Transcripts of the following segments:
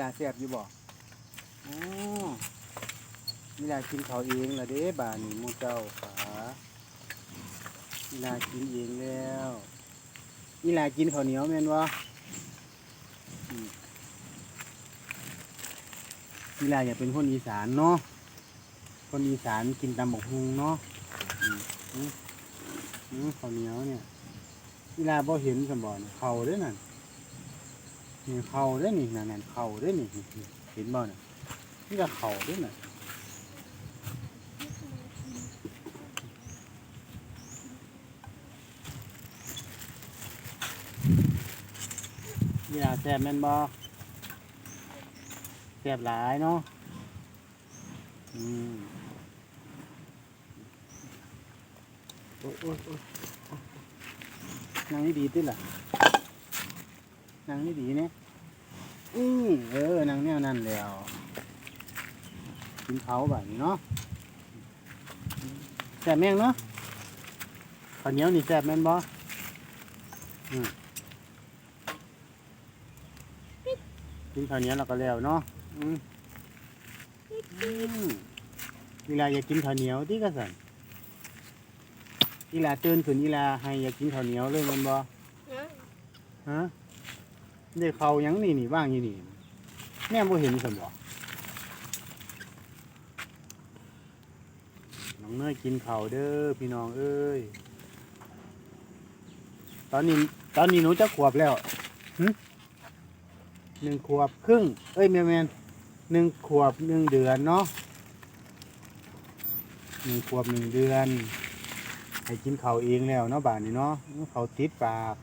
ลาแซ่บอยู่บ่อ๋อเวลากินข้าเองละเด้บานี้หมู่เจ้าขาเวลากินเองแล้วเวลากินข้าวเหนียวแม่นบ่มเวลาอย่าเป็นคนอีสานเนาะ คนอีสานกินตำบกฮุงเนาะอืมอืมอืมข้าวเหนียวเนี่ยเวลาบ่เห็นสมบ่เนี่ยเขาด้อนั่น นี่เข่าเด้อนี่นั่นนั่นเข่าเด้อนี่นี่เห็นบ่น่ะนี่ก็เข่าเด้อน่ะนี่ล่ะแซ่บแม่นบ่แซ่บหลายเนาะอืมโอ้ยโอ้ยโอ้ยนั่งนี่ดีติล่ะ นั่งนี่ดีเนี่ยอือเออนั่งแนวนั่นแล้วกินเขาแบบนี้เนาะแซ่บแม่งเนาะข้าวเหนียวนี่แซ่บแม่นบ่อืมกินข้าวเหนียวแล้วก็แล้วเนาะอืมอืมเวลาอยากกินข้าวเหนียวที่กระสันอีหลาตื่นขึ้นอีหลาให้อยากกินข้าวเหนียวเลยแมันบ่นะฮะ เด็กเขายังนี่นี่ว่างอยู่นี่แม่บ่เห็นสมบ่น้องเนยกินข้าเด้อพี่น้องเอ้ยตอนนี้ตอนนี้หนูจะขวบแล้วหนึ่งขวบครึ่ง เอ้ยแม่แมนหนึ่งขวบหนึ่งเดือนเนาะหนึ่งขวบหนึ่งเดือน ให้กินข้าเองแล้วเนาะบ้านนี้เนาะเขาติดปาก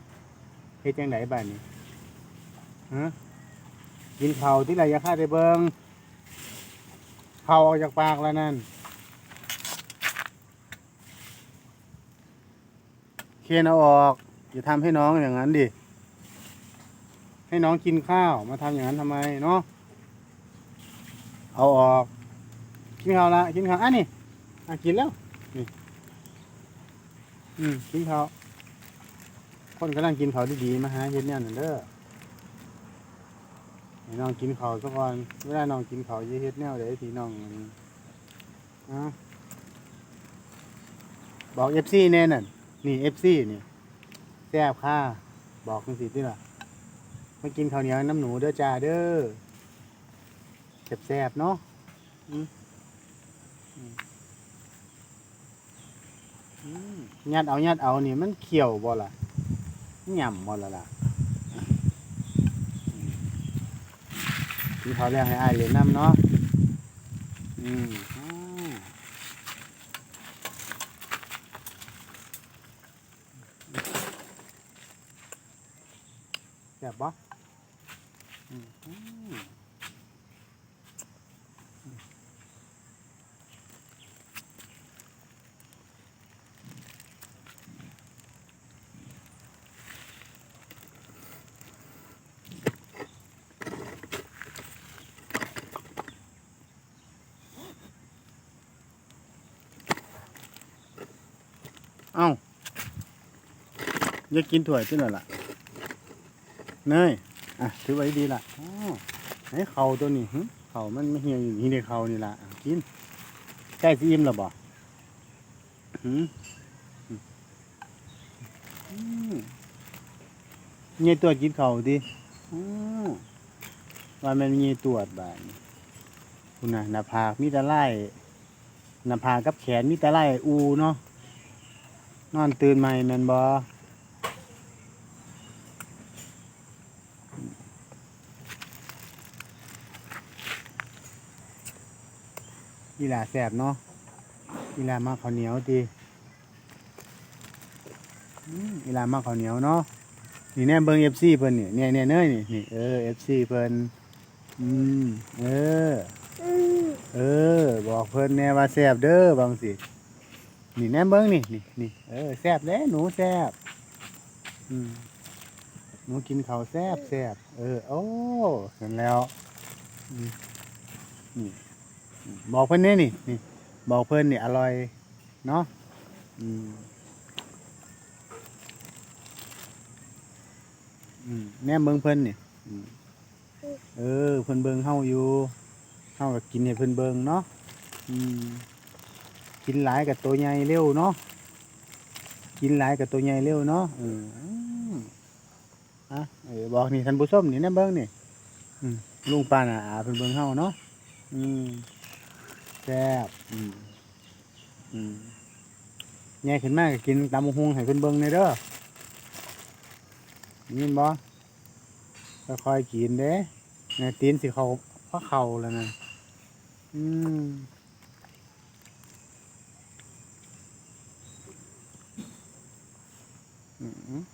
เฮ็ดจังไดบ้านนี้ ฮะกินข้าที่ไรอยาฆ่าได้เบิงข้าออกจากปากแล้วนั่นเคนเอาออกอย่าทำให้น้องอย่างนั้นดิ ให้น้องกินข้าวมาทำอย่างนั้นทำไมเนาะ เอาออก กินข้าวละกินข้าวอะนี่อะกินแล้ว นี่ อืมกินข้าว คนกำลังกินข้าวดีๆมาหาเฮ็ดแนวนั่นเด้อ ให้น้องกินข้าวซะก่อนเวลาน้องกินข้าวอย่าเฮ็ดแนวใดที่น้องอะบอก FC แน่นั่นนี่ FC นี่แซ่บค่ะบอกจังซี่ติล่ะมากินข้าวเหนียวน้ำหนูเด้อจ้าเด้อแซ่บๆเนาะยัดเอายัดเอานี่มันเขียวบ่ล่ะหย่ำหมดแล้วล่ะ มีเขาเรียกให้อายเหรียญน้ำเนาะอืมแบบบ่อืม อย่ากินถั่วจิ้นหน่อยล่ะเนยอะถือไว้ดีล่ะอ๋อให้เข่าตัวนี้เข่ามันไม่เหี่ยวอยู่นี่ในเข่านี่ล่ะกินใกล้สิอิ่มแล้วบ่หืมเงี้ยตัวกินเข่าดิอว่ามันมีตรวจบาดนี้คุณน่ะหน้าผากมีแต่ไล่หน้าผากกับแขนมีแต่ไล่อูเนาะนอนตื่นใหม่แมนบ่อี หลาแสบเนาะอีหลามาข้าวเหนียวดีอีหลามาข้าวเหนียวเนาะนี่แน่เบิ่ง FC เพิ่นนี่เนี่ยเนี่ยเนยนี่นี่เออ FC เพิ่นอืมเออเออ บอกเพิ่นแน่ว่าแซ่บเด้อบางสินี่แนมเบิ้งนี่นี่นี่เออแซ่บแล้วหนูแซ่บอืมหนูกินข้าวแซบแซบเออ โอ้เห็นแล้วนี่ บอกเพิ่อนนี่นี่นี่ บอกเพิ่อนนี่อร่อย เนาะอืมอืมแหนมเบิ้งเพิ่นนี่เออ เพิ่นเบิ่งเฮาอยู่เฮาก็กินให้เพิ่นเบิ่งเนาะอืมกินหลายกับตัวใหญ่เร็วเนาะ กินหลายกับตัวใหญ่เร็วเนาะเอออืมอะเออบอกนี่ท่านผู้ชมนี่นะเบิ่งนี่อืมลุงป้าน่ะเพิ่นเบิ่งเฮาเนาะ อืม แซ่บอืมอืมใหญ่ขึ้นมากก็กินตำบักหุงให้เพิ่นเบิ่งในเด้อได้ยินบ่ค่อยๆกินเด้ในตีนสิเขาเพราะเข่าแล้วนะอืมอืม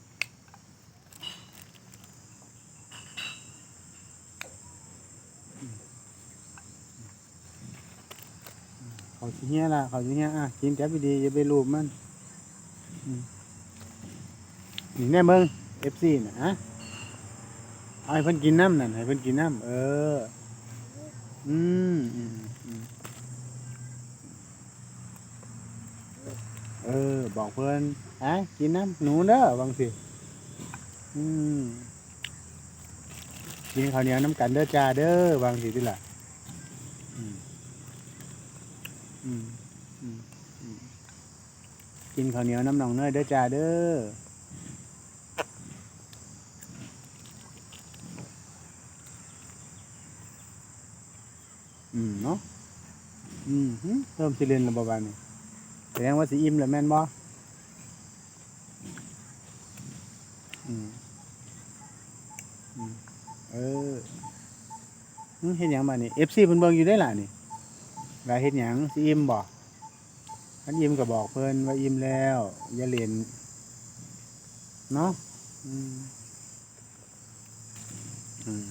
เขาสิเฮียล่ะเขาสิเฮียอะกินแจ๊บดีอย่าไปรูปมันอืมนี่แน่เมืองเอฟซีนะฮะเอาให้เพิ่นกินน้ำนั่นให้เพิ่นกินน้ำเออ อืมอืมอืมเออ บอกเพิ่นอะกินน้ำหนูเด้อบางสิอืมกินข้าวเหนียวน้ำกันเด้อจ้าเด้อบางสิที่ล่ะอืม กินข้าวเหนียวน้ำหนองเนยเด้อจ้าเด้ออืมเนาะอืมหึเริ่มสิเรียนแล้วบ่บาดนี้แสดงว่าสิอิ่มแล้วแม่นบ่อืมอืมเออเฮ็ดหยังบานี้ FC เพิ่นเบิ่งอยู่ได้ล่ะนี่ ว่าเฮ็ดหยังสิอิ่มบ่คันอิ่มก็บอกเพิ่นว่าอิ่มแล้ว อย่าเล่นเนาะอืมอืม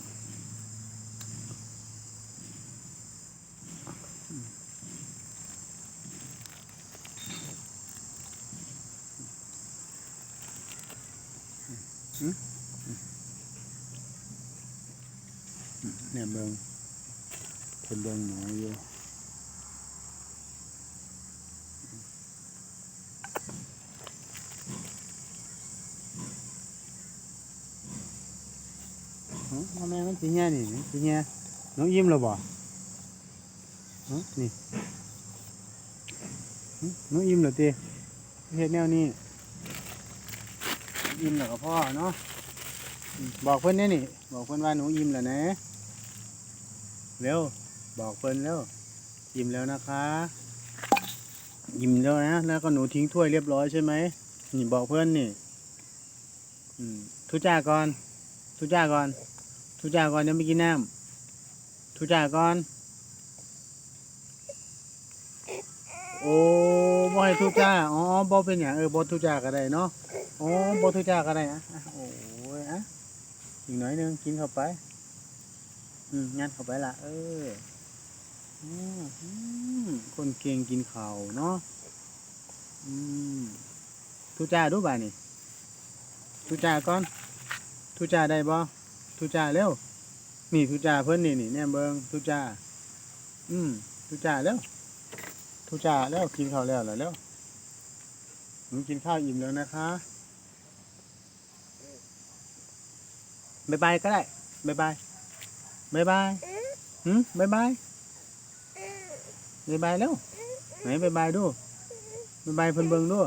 เนี่ยเบิ่งเพิ่นเบิ่งหนูอยู่ พ่อแม่มันสิเหี้นี่สิเหี้น้องยิ้มแล้วบ่อ๋อนี่น้องยิ้มแล้วติเฮ็ดแนวนี้ยิ้มแล้วก็พ่อเนาะบอกเพิ่นแน่นี่ บอกเพิ่อนว่าหนูยิ้มแล้วนะเร็วบอกเพิ่อนเร็วยิ้มแล้วนะคะยิ้มแล้วนะแล้วก็หนูทิ้งถ้วยเรียบร้อยใช่ไหมนี่บอกเพื่อนนี่ทุจ้าก่อนทุจ้าก่อน ทุจ้าก่อนเดี๋ยวไม่กินน้ำทุจ้าก่อน โอ้บ่ให้ทุจ้าอ๋อบ่เป็นอย่างเออบ่ทุจ้าก็ได้เนาะอ๋อบ่ทุจ้าก็ได้อะอะโอ้ยอะอีกหน่อยนึงกินเข้าไปอืมงัดเข้าไปละเอออืมคนเก่งกินข้าวเนาะอืมทุจ้าดูบ่านี่ทุจ้าก่อนทุจ้าได้บ่ ทุจ้าเร็วนี่ทุจ้าเพิ่นนี่นี่แน่เบิงทุจ้าอืมทุจ้าเร็วทุจ้าแล้วกินข้าวแล้วเหรอเร็วหนูกินข้าวอิ่มแล้วนะคะบายบายก็ได้บายบายบายบายหืมบายบายบายบายแล้วไหนบายบายดูบายบายเพิ่นเบิงดู